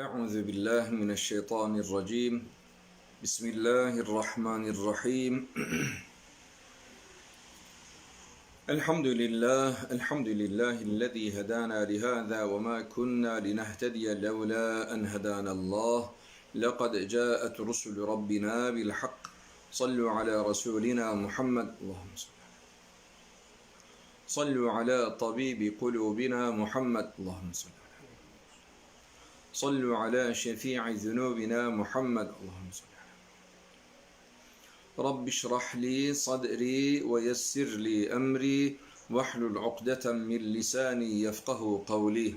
أعوذ بالله من الشيطان الرجيم. بسم الله الرحمن الرحيم. الحمد لله الحمد لله الذي هدانا لهذا وما كنا لنهتدي لولا أن هدانا الله. لقد جاءت رسل ربنا بالحق. صلوا على رسولنا محمد. اللهم صل صلوا على طبيب قلوبنا محمد. اللهم صل صلوا على شفيع ذنوبنا محمد. اللهم صل رب اشرح لي صدري ويسر لي أمري. واحلل عقدة من لساني يفقه قولي.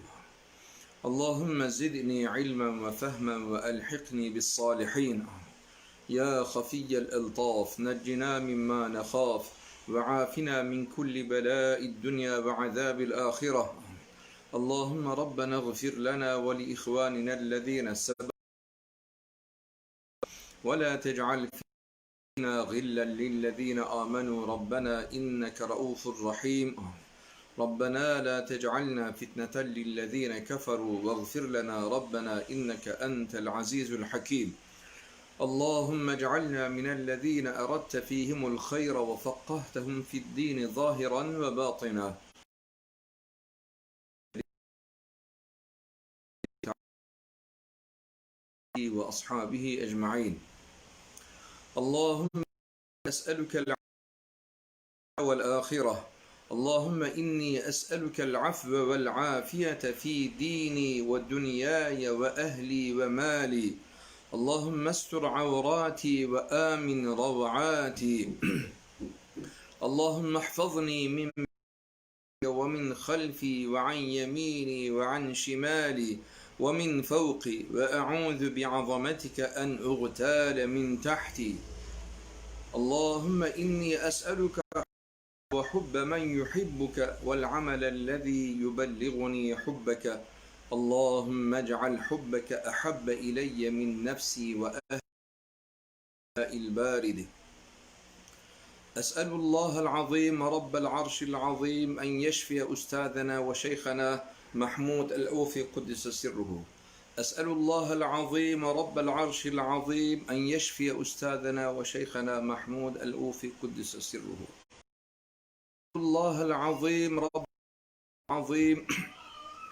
اللهم زدني علما وفهما وألحقني بالصالحين. يا خفي الألطاف نجنا مما نخاف وعافنا من كل بلاء الدنيا وعذاب الآخرة. اللهم ربنا اغفر لنا ولإخواننا الذين سبقوا ولا تجعل فينا غلا للذين آمنوا. ربنا إنك رؤوف رحيم. ربنا لا تجعلنا فتنة للذين كفروا. واغفر لنا ربنا إنك أنت العزيز الحكيم. اللهم اجعلنا من الذين أردت فيهم الخير وفقهتهم في الدين ظاهرا وباطنا. وأصحابه أجمعين. اللهم أسألك العفو والآخرة. اللهم إني أسألك العفو والعافية في ديني ودنياي وأهلي ومالي. اللهم استر عوراتي وآمن روعاتي. اللهم احفظني من ومن خلفي وعن يميني وعن شمالي. ومن فوقي وأعوذ بعظمتك أن أغتال من تحتي. اللهم إني أسألك وحب من يحبك والعمل الذي يبلغني حبك. اللهم اجعل حبك أحب إلي من نفسي وأهل البارد. أسأل الله العظيم رب العرش العظيم أن يشفي أستاذنا وشيخنا محمود الأوفي قدس سره. أسأل الله العظيم رب العرش العظيم أن يشفي أستاذنا وشيخنا محمود الأوفي قدس سره. الله العظيم رب العظيم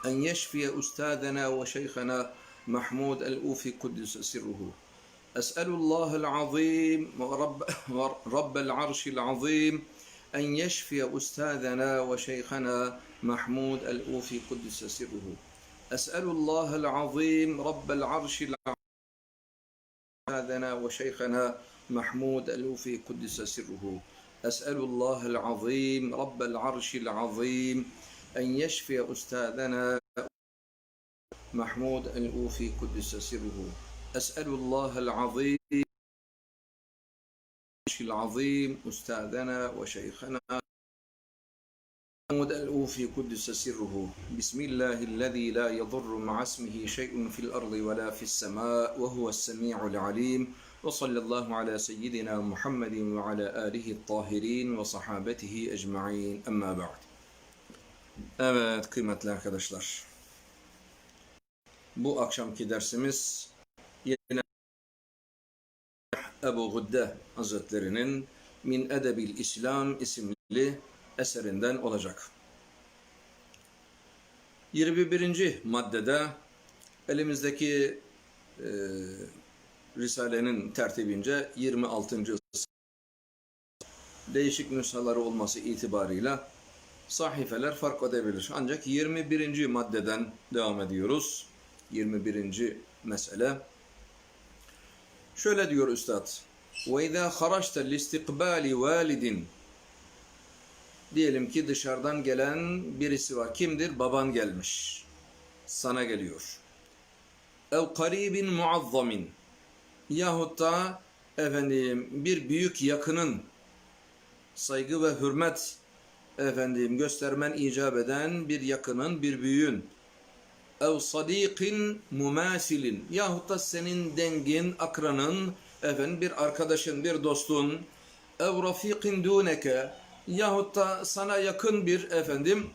أن يشفي أستاذنا وشيخنا محمود الأوفي قدس سره. أسأل الله العظيم رب, رب العرش العظيم أن يشفي أستاذنا وشيخنا محمود الأوفي قدس سره. أسأل الله العظيم رب العرش العظيم أستاذنا وشيخنا محمود الأوفي قدس سره. أسأل الله العظيم رب العرش العظيم أن يشفي أستاذنا محمود الأوفي قدس سره. أسأل الله العظيم العظيم أستاذنا وشيخنا محمود الأوفي قدس سره بسم الله الذي لا يضر مع اسمه شيء في الأرض ولا في السماء وهو السميع العليم وصلى الله على سيدنا محمد وعلى آله الطاهرين وصحابته أجمعين أما بعد Evet kıymetli arkadaşlar. Bu akşamki dersimiz yine Ebu Gudde Hazretlerinin Min Edebil İslam isimli eserinden olacak. 21. maddede elimizdeki e, Risale'nin tertibince 26. değişik nüshaları olması itibarıyla sahifeler fark edebilir. Ancak 21. maddeden devam ediyoruz. 21. mesele. Şöyle diyor Üstad. وَاِذَا خَرَجْتَ لِاسْتِقْبَالِ وَالِدٍ Diyelim ki dışarıdan gelen birisi var. Kimdir? Baban gelmiş. Sana geliyor. اَوْ قَرِيبٍ مُعَظَّمٍ Yahut da efendim bir büyük yakının saygı ve hürmet efendim göstermen icap eden bir yakının, bir büyüğün ev sadiqin mumasilin. Yahut da senin dengin, akranın, efendim bir arkadaşın, bir dostun. Ev rafiqin duneke yahut da sana yakın bir efendim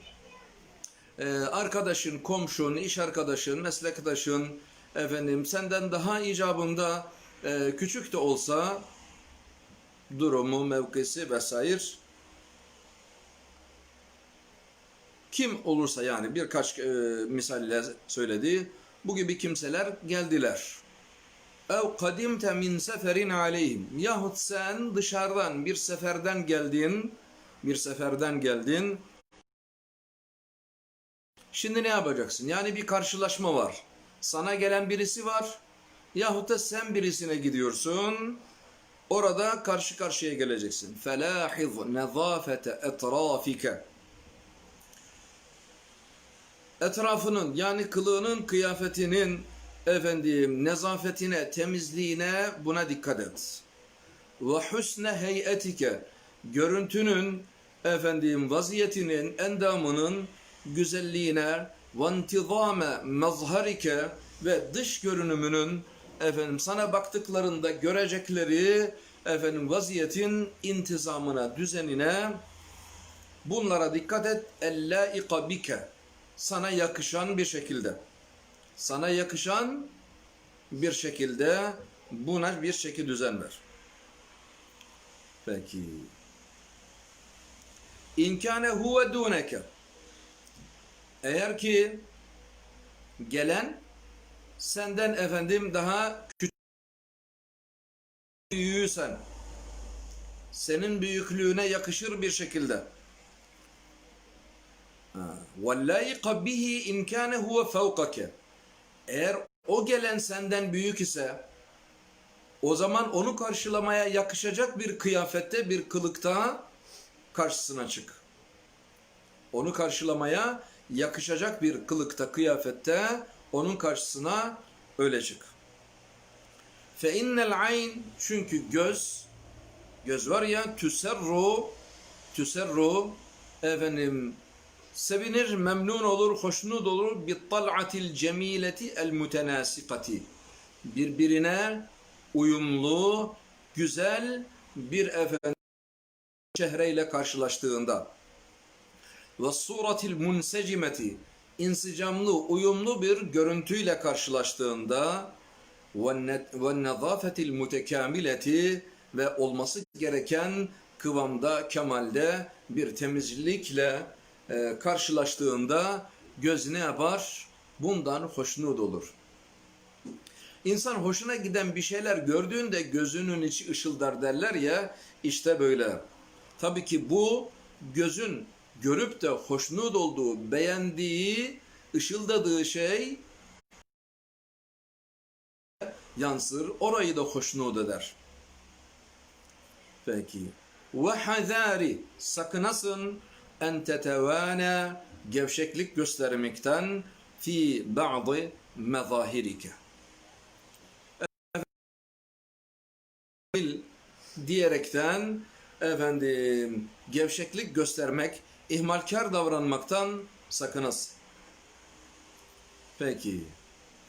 e, arkadaşın, komşun, iş arkadaşın, meslektaşın efendim senden daha icabında e, küçük de olsa durumu, mevkisi vesaire kim olursa yani birkaç e, misalle söyledi. Bu gibi kimseler geldiler. Ev kadimte min seferin aleyhim. Yahut sen dışarıdan bir seferden geldin. Bir seferden geldin. Şimdi ne yapacaksın? Yani bir karşılaşma var. Sana gelen birisi var. Yahut da sen birisine gidiyorsun. Orada karşı karşıya geleceksin. Felahiz nezafete etrafike. Etrafının yani kılığının, kıyafetinin efendim nezafetine, temizliğine buna dikkat et. Ve husne heyetike. Görüntünün efendim vaziyetinin, endamının güzelliğine ve intizame mazharike ve dış görünümünün efendim sana baktıklarında görecekleri efendim vaziyetin intizamına, düzenine bunlara dikkat et. Ellâika bike. Sana yakışan bir şekilde. Sana yakışan bir şekilde buna bir şekil düzen ver. Peki. İnkâne huve dûneke. Eğer ki gelen senden efendim daha küçük büyüysen senin büyüklüğüne yakışır bir şekilde وَاللَّائِقَ بِهِ اِنْ كَانَ هُوَ فَوْقَكَ Eğer o gelen senden büyük ise o zaman onu karşılamaya yakışacak bir kıyafette, bir kılıkta karşısına çık. Onu karşılamaya yakışacak bir kılıkta, kıyafette onun karşısına öyle çık. Fe innel ayn çünkü göz göz var ya tüserru tüserru efendim sevinir, memnun olur, hoşnut olur bi tal'atil cemileti el mutenasikati. Birbirine uyumlu, güzel bir efendim çehreyle karşılaştığında ve suratil munsecimeti insicamlı, uyumlu bir görüntüyle karşılaştığında ve nezafetil mutekamileti ve olması gereken kıvamda, kemalde bir temizlikle e, karşılaştığında göz ne yapar? Bundan hoşnut olur. İnsan hoşuna giden bir şeyler gördüğünde gözünün içi ışıldar derler ya işte böyle. Tabii ki bu gözün görüp de hoşnut olduğu, beğendiği, ışıldadığı şey yansır. Orayı da hoşnut eder. Peki. Ve hazari sakınasın en tetevâne gevşeklik göstermekten fi ba'dı mezahirike. diyerekten efendim gevşeklik göstermek, ihmalkar davranmaktan sakınız. Peki.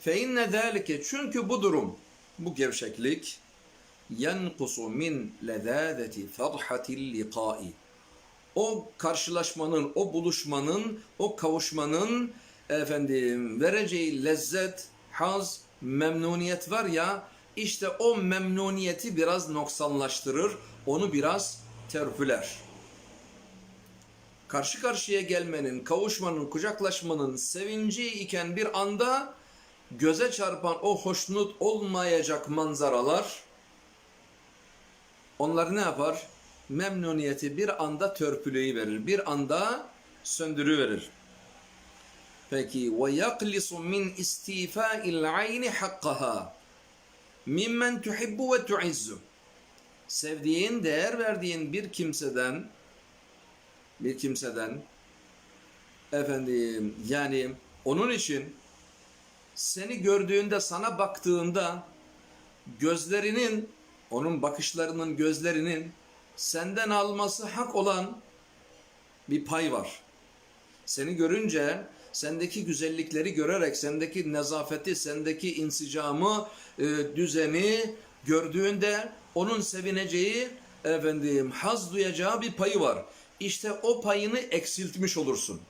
Fe inne zâlike çünkü bu durum, bu gevşeklik yenkusu min lezâzeti fadhatil liqâi. O karşılaşmanın, o buluşmanın, o kavuşmanın efendim vereceği lezzet, haz, memnuniyet var ya işte o memnuniyeti biraz noksanlaştırır, onu biraz terfüler. Karşı karşıya gelmenin, kavuşmanın, kucaklaşmanın sevinci iken bir anda göze çarpan o hoşnut olmayacak manzaralar onlar ne yapar? Memnuniyeti bir anda törpüleyi verir. Bir anda söndürüverir. Peki ve yaklisu min istifa'il ayni hakkaha mimmen tuhibbu ve tuizzu sevdiğin, değer verdiğin bir kimseden bir kimseden efendim yani onun için seni gördüğünde sana baktığında gözlerinin onun bakışlarının gözlerinin senden alması hak olan bir pay var. Seni görünce sendeki güzellikleri görerek sendeki nezafeti, sendeki insicamı, e, düzeni gördüğünde onun sevineceği, efendim haz duyacağı bir payı var. İşte o payını eksiltmiş olursun.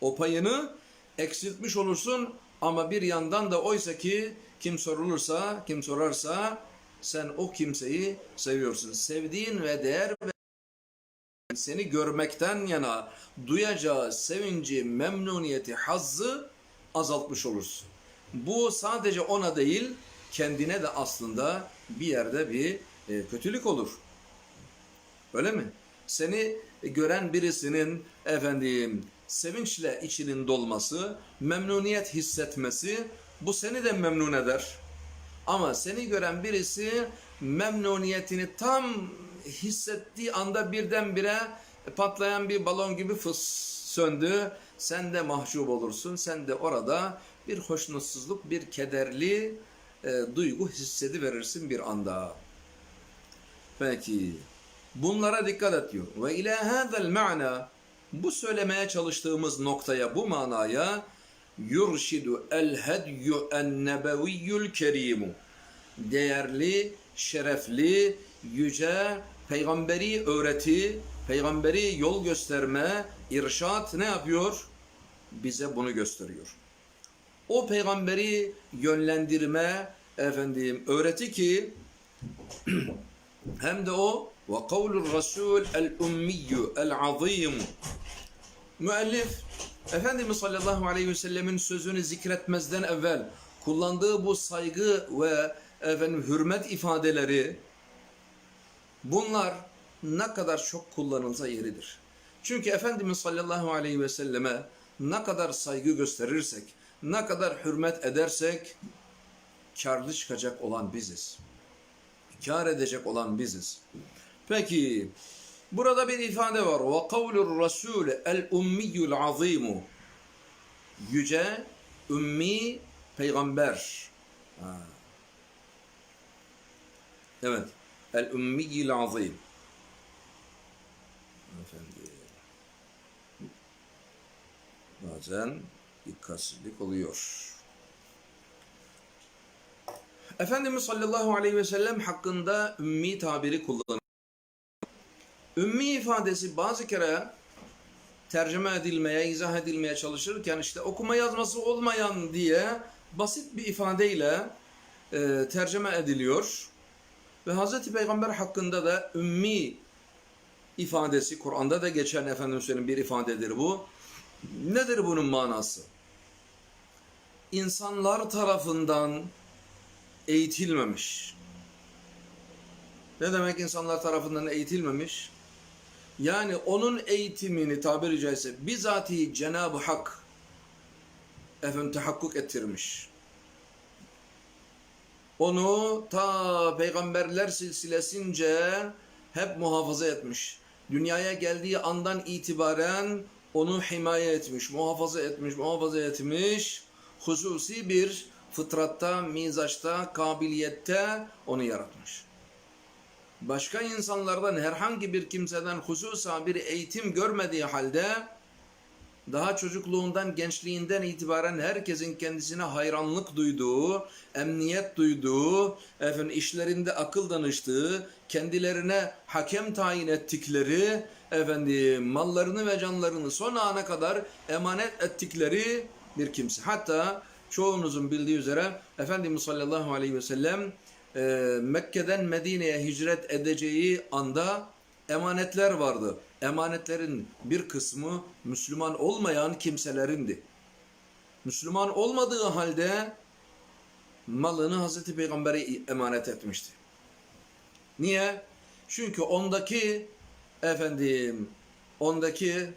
O payını eksiltmiş olursun. Ama bir yandan da oysa ki kim sorulursa, kim sorarsa sen o kimseyi seviyorsun. Sevdiğin ve değer seni görmekten yana duyacağı sevinci, memnuniyeti, hazzı azaltmış olursun. Bu sadece ona değil, kendine de aslında bir yerde bir e, kötülük olur. Öyle mi? Seni gören birisinin efendim sevinçle içinin dolması, memnuniyet hissetmesi bu seni de memnun eder. Ama seni gören birisi memnuniyetini tam hissettiği anda birdenbire patlayan bir balon gibi fıs söndü. Sen de mahcup olursun. Sen de orada bir hoşnutsuzluk, bir kederli e, duygu hissediverirsin bir anda. Peki. Bunlara dikkat et diyor. Ve ila hadal ma'na bu söylemeye çalıştığımız noktaya, bu manaya yurşidu el hedyu en nebeviyyül kerimu değerli, şerefli, yüce, peygamberi öğreti, peygamberi yol gösterme, irşat ne yapıyor? Bize bunu gösteriyor. O peygamberi yönlendirme, efendim öğreti ki hem de o ve kavlur rasul el ummiyyu el azim müellif Efendimiz sallallahu aleyhi ve sellemin sözünü zikretmezden evvel kullandığı bu saygı ve efendim hürmet ifadeleri bunlar ne kadar çok kullanılsa yeridir. Çünkü Efendimiz sallallahu aleyhi ve selleme ne kadar saygı gösterirsek, ne kadar hürmet edersek karlı çıkacak olan biziz. Kar edecek olan biziz. Peki burada bir ifade var. Ve kavlur rasul el ummiyyul azimu. Yüce, ümmi, peygamber. Ha. Evet. El ummiyyil azim. Efendim. Bazen dikkatsizlik oluyor. Efendimiz sallallahu aleyhi ve sellem hakkında ümmi tabiri kullanır. Ümmi ifadesi bazı kere tercüme edilmeye, izah edilmeye çalışırken işte okuma yazması olmayan diye basit bir ifadeyle e, tercüme ediliyor. Ve Hz. Peygamber hakkında da ümmi ifadesi, Kur'an'da da geçen Efendimiz'in bir ifadedir bu. Nedir bunun manası? İnsanlar tarafından eğitilmemiş. Ne demek insanlar tarafından eğitilmemiş? Yani onun eğitimini tabiri caizse bizatihi Cenab-ı Hak efendim tahakkuk ettirmiş. Onu ta peygamberler silsilesince hep muhafaza etmiş. Dünyaya geldiği andan itibaren onu himaye etmiş, muhafaza etmiş, muhafaza etmiş. Hususi bir fıtratta, mizaçta, kabiliyette onu yaratmış. Başka insanlardan herhangi bir kimseden hususa bir eğitim görmediği halde daha çocukluğundan, gençliğinden itibaren herkesin kendisine hayranlık duyduğu, emniyet duyduğu, efendim işlerinde akıl danıştığı, kendilerine hakem tayin ettikleri, efendim mallarını ve canlarını son ana kadar emanet ettikleri bir kimse. Hatta çoğunuzun bildiği üzere Efendimiz sallallahu aleyhi ve sellem e, Mekke'den Medine'ye hicret edeceği anda emanetler vardı. Emanetlerin bir kısmı Müslüman olmayan kimselerindi. Müslüman olmadığı halde malını Hazreti Peygamber'e emanet etmişti. Niye? Çünkü ondaki efendim ondaki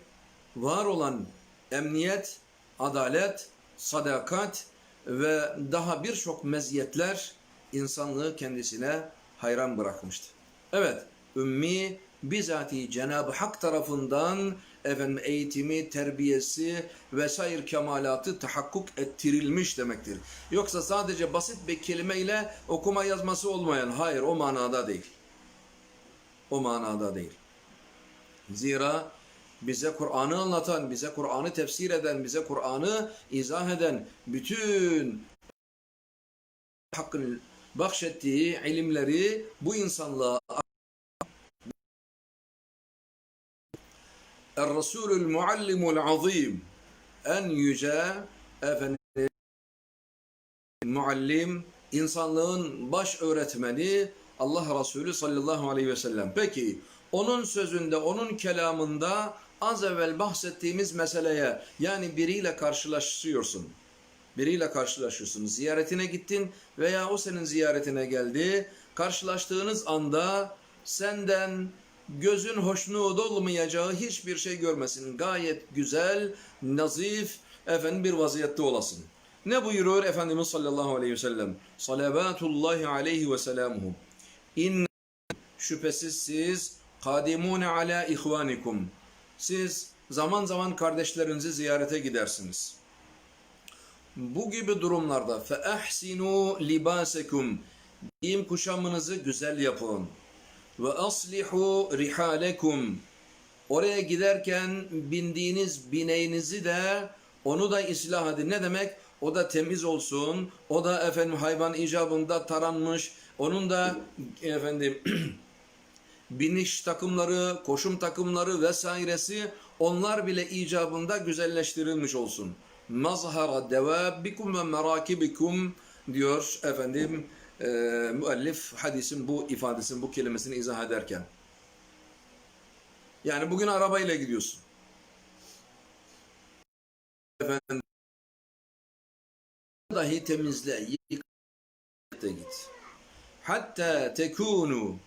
var olan emniyet, adalet, sadakat ve daha birçok meziyetler insanlığı kendisine hayran bırakmıştı. Evet, ümmi bizatihi Cenab-ı Hak tarafından efendim eğitimi, terbiyesi vesaire kemalatı tahakkuk ettirilmiş demektir. Yoksa sadece basit bir kelimeyle okuma yazması olmayan, hayır o manada değil. O manada değil. Zira bize Kur'an'ı anlatan, bize Kur'an'ı tefsir eden, bize Kur'an'ı izah eden bütün hakkın bahşettiği ilimleri bu insanlığa Er-Resulül Muallimul Azim en yüce efendim muallim, insanlığın baş öğretmeni Allah Resulü sallallahu aleyhi ve sellem. Peki onun sözünde, onun kelamında az evvel bahsettiğimiz meseleye yani biriyle karşılaşıyorsun. Biriyle karşılaşıyorsun. Ziyaretine gittin veya o senin ziyaretine geldi. Karşılaştığınız anda senden gözün hoşnut olmayacağı hiçbir şey görmesin. Gayet güzel, nazif, efendim bir vaziyette olasın. Ne buyuruyor Efendimiz sallallahu aleyhi ve sellem? Salavatullahi aleyhi ve selamuhu. İnne şüphesiz siz kadimune ala ihvanikum. Siz zaman zaman kardeşlerinizi ziyarete gidersiniz. Bu gibi durumlarda fe ahsinu libasekum. Giyim kuşamınızı güzel yapın. Ve aslihu rihalekum. Oraya giderken bindiğiniz bineğinizi de onu da ıslah edin. Ne demek? O da temiz olsun. O da efendim hayvan icabında taranmış. Onun da efendim biniş takımları, koşum takımları vesairesi onlar bile icabında güzelleştirilmiş olsun. Mazhara devabbikum ve merakibikum diyor efendim e, müellif hadisin bu ifadesini, bu kelimesini izah ederken. Yani bugün arabayla gidiyorsun. Efendim dahi temizle, yık git. Hatta tekunu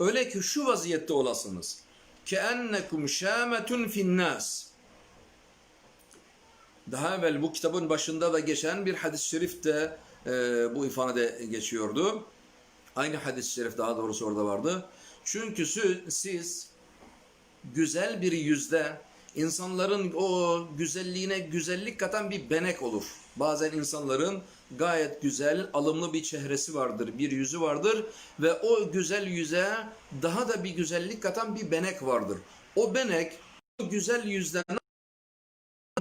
öyle ki şu vaziyette olasınız. Keennekum şametun finnas. Daha evvel bu kitabın başında da geçen bir hadis-i şerifte e, bu ifade geçiyordu. Aynı hadis-i şerif daha doğrusu orada vardı. Çünkü siz güzel bir yüzde insanların o güzelliğine güzellik katan bir benek olur. Bazen insanların gayet güzel, alımlı bir çehresi vardır, bir yüzü vardır ve o güzel yüze daha da bir güzellik katan bir benek vardır. O benek, o güzel yüzden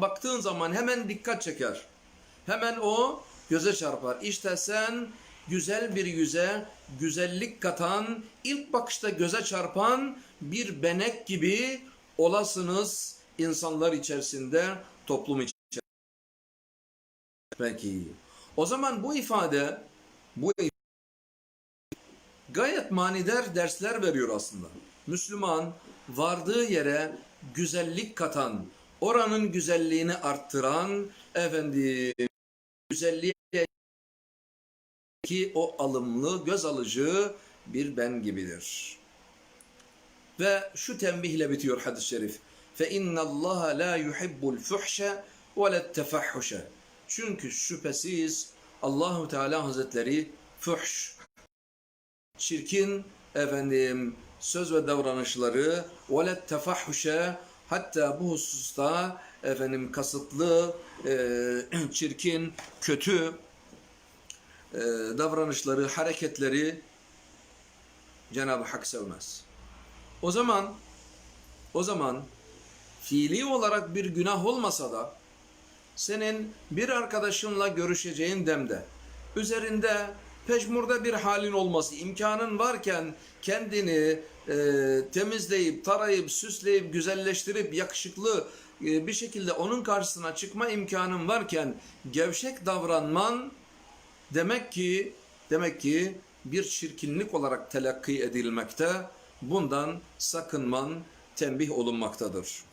baktığın zaman hemen dikkat çeker. Hemen o göze çarpar. İşte sen güzel bir yüze güzellik katan, ilk bakışta göze çarpan bir benek gibi olasınız insanlar içerisinde, toplum içerisinde. Peki. O zaman bu ifade, bu ifade gayet manidar dersler veriyor aslında. Müslüman vardığı yere güzellik katan, oranın güzelliğini arttıran, efendim güzelliğe ki o alımlı, göz alıcı bir ben gibidir. Ve şu tembihle bitiyor hadis-i şerif. فَاِنَّ اللّٰهَ لَا يُحِبُّ الْفُحْشَ وَلَا التَّفَحُّشَ Çünkü şüphesiz Allahu Teala Hazretleri fuhş, çirkin efendim söz ve davranışları وَلَا التَّفَحُّشَ hatta bu hususta efendim kasıtlı, e, çirkin, kötü e, davranışları, hareketleri Cenab-ı Hak sevmez. O zaman o zaman fiili olarak bir günah olmasa da senin bir arkadaşınla görüşeceğin demde üzerinde peşmurda bir halin olması imkanın varken kendini e, temizleyip, tarayıp, süsleyip, güzelleştirip, yakışıklı e, bir şekilde onun karşısına çıkma imkanın varken gevşek davranman demek ki demek ki bir çirkinlik olarak telakki edilmekte. Bundan sakınman tembih olunmaktadır.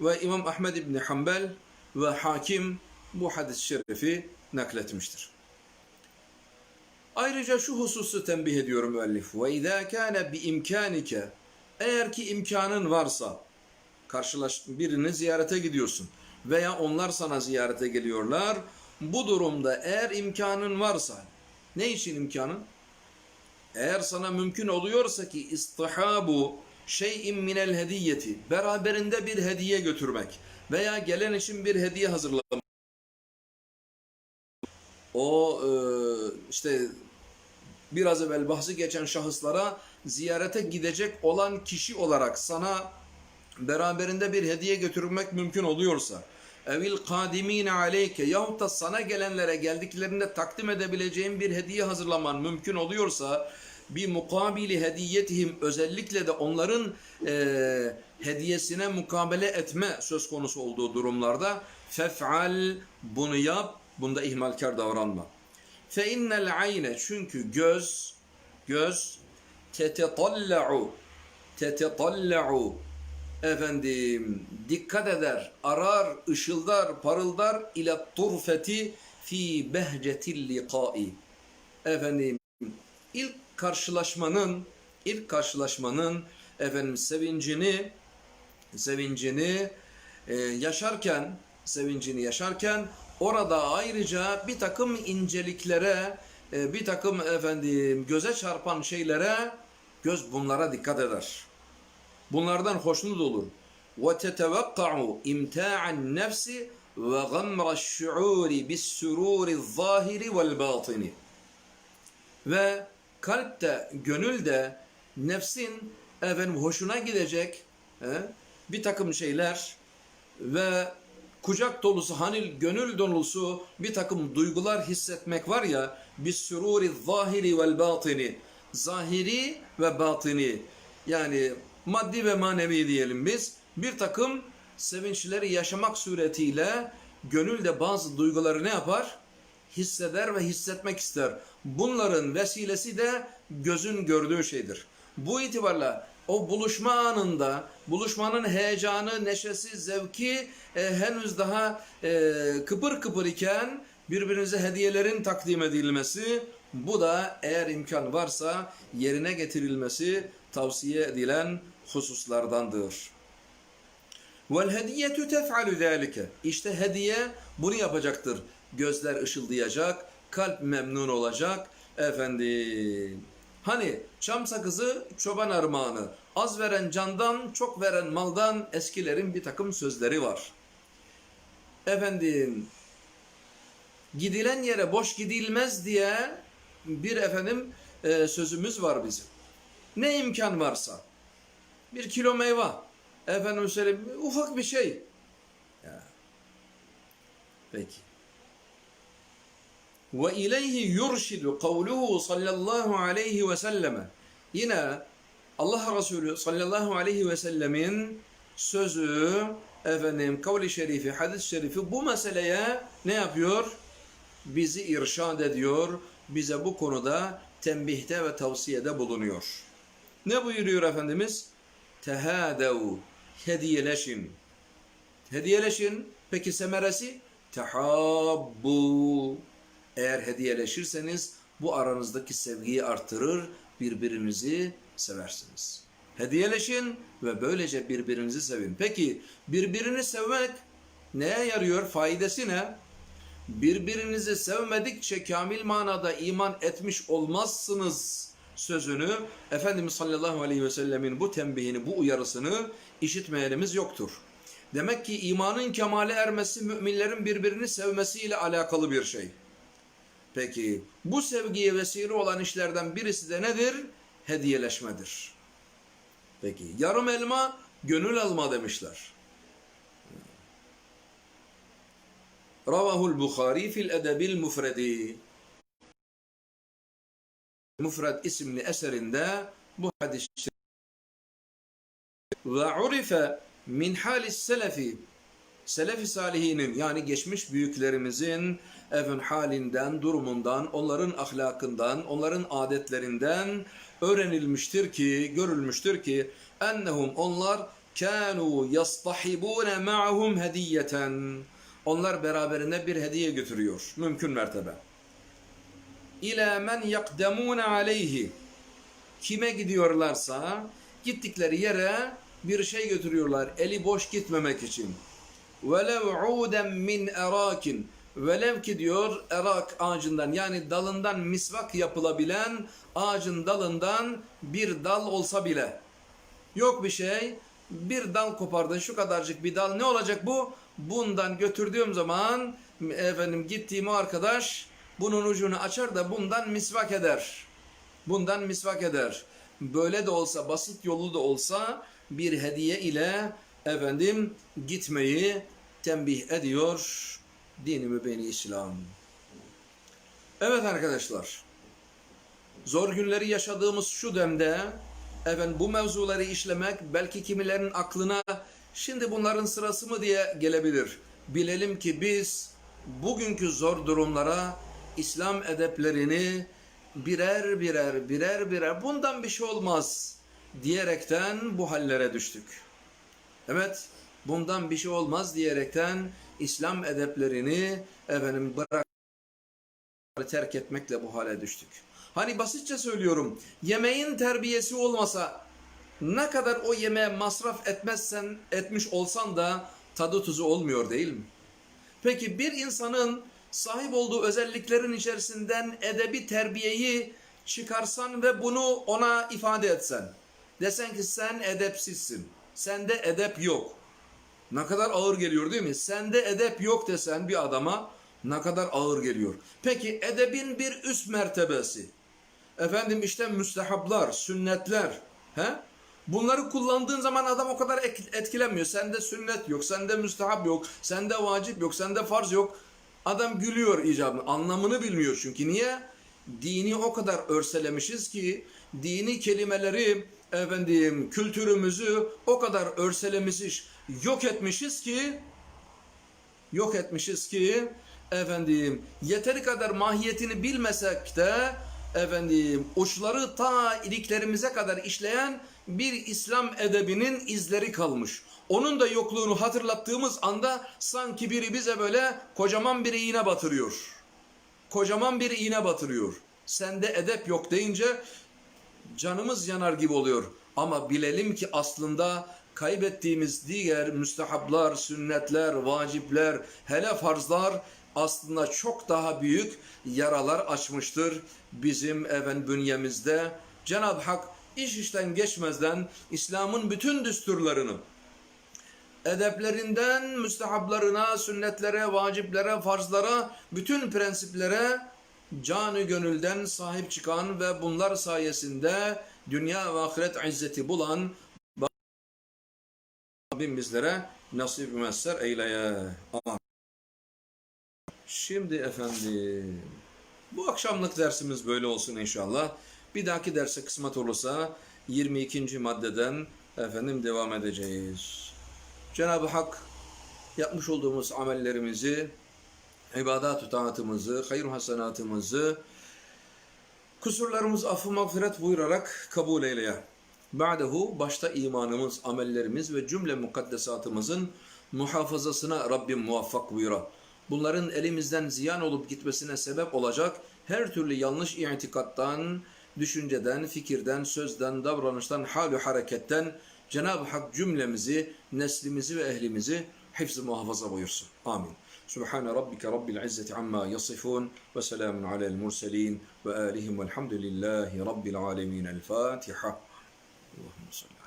Ve İmam Ahmed İbni Hanbel ve Hakim bu hadis-i şerifi nakletmiştir. Ayrıca şu hususu tembih ediyorum müellif. Ve izâ kâne bi imkânike eğer ki imkanın varsa karşılaş birini ziyarete gidiyorsun veya onlar sana ziyarete geliyorlar. Bu durumda eğer imkanın varsa ne için imkanın? Eğer sana mümkün oluyorsa ki istihabu şeyin minel hediyeti beraberinde bir hediye götürmek veya gelen için bir hediye hazırlamak. O e, işte biraz evvel bahsi geçen şahıslara ziyarete gidecek olan kişi olarak sana beraberinde bir hediye götürmek mümkün oluyorsa evil kadimine aleyke yahut da sana gelenlere geldiklerinde takdim edebileceğin bir hediye hazırlaman mümkün oluyorsa bir mukabili hediyetihim özellikle de onların e, hediyesine mukabele etme söz konusu olduğu durumlarda fef'al bunu yap bunda ihmalkar davranma. Fe innel ayne çünkü göz göz tetetalla'u tetetalla'u efendim dikkat eder, arar, ışıldar, parıldar ila turfeti fi behcetil liqai. Efendim ilk karşılaşmanın ilk karşılaşmanın efendim sevincini sevincini e, yaşarken sevincini yaşarken orada ayrıca bir takım inceliklere e, bir takım efendim göze çarpan şeylere göz bunlara dikkat eder. Bunlardan hoşnut olur. Ve tetevakka'u imta'an nefsi ve gamra şuuri bis sururi zahiri vel batini. Ve kalpte, gönülde nefsin efendim hoşuna gidecek he, bir takım şeyler ve kucak dolusu hani gönül dolusu bir takım duygular hissetmek var ya bis sururi zahiri vel batini zahiri ve batini yani maddi ve manevi diyelim biz bir takım sevinçleri yaşamak suretiyle gönülde bazı duyguları ne yapar? Hisseder ve hissetmek ister. Bunların vesilesi de gözün gördüğü şeydir. Bu itibarla o buluşma anında buluşmanın heyecanı, neşesi, zevki e, henüz daha e, kıpır kıpır iken birbirinize hediyelerin takdim edilmesi bu da eğer imkan varsa yerine getirilmesi tavsiye edilen hususlardandır. Vel hediyetu tef'alu zâlike. İşte hediye bunu yapacaktır. Gözler ışıldayacak, kalp memnun olacak. Efendim, hani çam sakızı çoban armağanı, az veren candan, çok veren maldan eskilerin bir takım sözleri var. Efendim, gidilen yere boş gidilmez diye bir efendim e, sözümüz var bizim. Ne imkan varsa, bir kilo meyve, efendim söyleyeyim ufak bir şey. Ya. Peki. Ve ileyhi yurşidu kavluhu sallallahu aleyhi ve selleme. Yine Allah Resulü sallallahu aleyhi ve sellemin sözü, efendim kavli şerifi, hadis şerifi bu meseleye ne yapıyor? Bizi irşad ediyor, bize bu konuda tembihte ve tavsiyede bulunuyor. Ne buyuruyor Efendimiz? Tehadev, hediyeleşin. Hediyeleşin, peki semeresi? Tehabbu. Eğer hediyeleşirseniz bu aranızdaki sevgiyi artırır, birbirinizi seversiniz. Hediyeleşin ve böylece birbirinizi sevin. Peki birbirini sevmek neye yarıyor? Faydası ne? Birbirinizi sevmedikçe kamil manada iman etmiş olmazsınız sözünü Efendimiz sallallahu aleyhi ve sellemin bu tembihini, bu uyarısını işitmeyenimiz yoktur. Demek ki imanın kemale ermesi müminlerin birbirini sevmesiyle alakalı bir şey. Peki bu sevgiye vesile olan işlerden birisi de nedir? Hediyeleşmedir. Peki yarım elma gönül alma demişler. Ravahul Bukhari fil edebil mufredi. Mufred isimli eserinde bu hadis ve urife min halis selefi Selefi salihinin yani geçmiş büyüklerimizin evin halinden, durumundan, onların ahlakından, onların adetlerinden öğrenilmiştir ki, görülmüştür ki ennehum onlar kanu yastahibune ma'hum hediyeten. Onlar beraberinde bir hediye götürüyor. Mümkün mertebe. İlâ men yakdemûne aleyhi. Kime gidiyorlarsa gittikleri yere bir şey götürüyorlar. Eli boş gitmemek için. وَلَوْ عُودًا مِنْ اَرَاكٍ Velev ki diyor erak ağacından yani dalından misvak yapılabilen ağacın dalından bir dal olsa bile. Yok bir şey bir dal kopardın şu kadarcık bir dal ne olacak bu? Bundan götürdüğüm zaman efendim gittiğim o arkadaş bunun ucunu açar da bundan misvak eder. Bundan misvak eder. Böyle de olsa basit yolu da olsa bir hediye ile efendim gitmeyi tembih ediyor dini mübini İslam. Evet arkadaşlar. zor günleri yaşadığımız şu demde efendim bu mevzuları işlemek belki kimilerin aklına şimdi bunların sırası mı diye gelebilir. Bilelim ki biz bugünkü zor durumlara İslam edeplerini birer birer birer birer bundan bir şey olmaz diyerekten bu hallere düştük. Evet, bundan bir şey olmaz diyerekten İslam edeplerini efendim bırak terk etmekle bu hale düştük. Hani basitçe söylüyorum, yemeğin terbiyesi olmasa ne kadar o yemeğe masraf etmezsen, etmiş olsan da tadı tuzu olmuyor değil mi? Peki bir insanın sahip olduğu özelliklerin içerisinden edebi terbiyeyi çıkarsan ve bunu ona ifade etsen. Desen ki sen edepsizsin. Sende edep yok. Ne kadar ağır geliyor değil mi? Sende edep yok desen bir adama ne kadar ağır geliyor. Peki edebin bir üst mertebesi. Efendim işte müstehaplar, sünnetler. He? Bunları kullandığın zaman adam o kadar etkilenmiyor. Sende sünnet yok, sende müstehap yok, sende vacip yok, sende farz yok. Adam gülüyor icabını. Anlamını bilmiyor çünkü. Niye? Dini o kadar örselemişiz ki dini kelimeleri efendim kültürümüzü o örkadar örselemişiz, yok etmişiz ki yok etmişiz ki efendim yeteri kadar mahiyetini bilmesek de efendim uçları ta iliklerimize kadar işleyen bir İslam edebinin izleri kalmış. Onun da yokluğunu hatırlattığımız anda sanki biri bize böyle kocaman bir iğne batırıyor. Kocaman bir iğne batırıyor. Sende edep yok deyince canımız yanar gibi oluyor. Ama bilelim ki aslında kaybettiğimiz diğer müstehaplar, sünnetler, vacipler, hele farzlar aslında çok daha büyük yaralar açmıştır bizim even bünyemizde. Cenab-ı Hak iş işten geçmezden İslam'ın bütün düsturlarını edeplerinden müstehaplarına, sünnetlere, vaciplere, farzlara, bütün prensiplere canı gönülden sahip çıkan ve bunlar sayesinde dünya ve ahiret izzeti bulan Rabbim bizlere nasip müesser eyleye. Aman. Şimdi efendim bu akşamlık dersimiz böyle olsun inşallah. Bir dahaki derse kısmet olursa 22. maddeden efendim devam edeceğiz. Cenab-ı Hak yapmış olduğumuz amellerimizi, ibadat-ı taatımızı, hayır hasenatımızı kusurlarımız affı mağfiret buyurarak kabul eyleye. Ba'dehu başta imanımız, amellerimiz ve cümle mukaddesatımızın muhafazasına Rabbim muvaffak buyura. Bunların elimizden ziyan olup gitmesine sebep olacak her türlü yanlış itikattan, düşünceden, fikirden, sözden, davranıştan, hal hareketten Cenab-ı Hak cümlemizi, neslimizi ve ehlimizi hifz muhafaza buyursun. Amin. سبحان ربك رب العزة عما يصفون وسلام على المرسلين وآلهم والحمد لله رب العالمين. الفاتحة. اللهم صل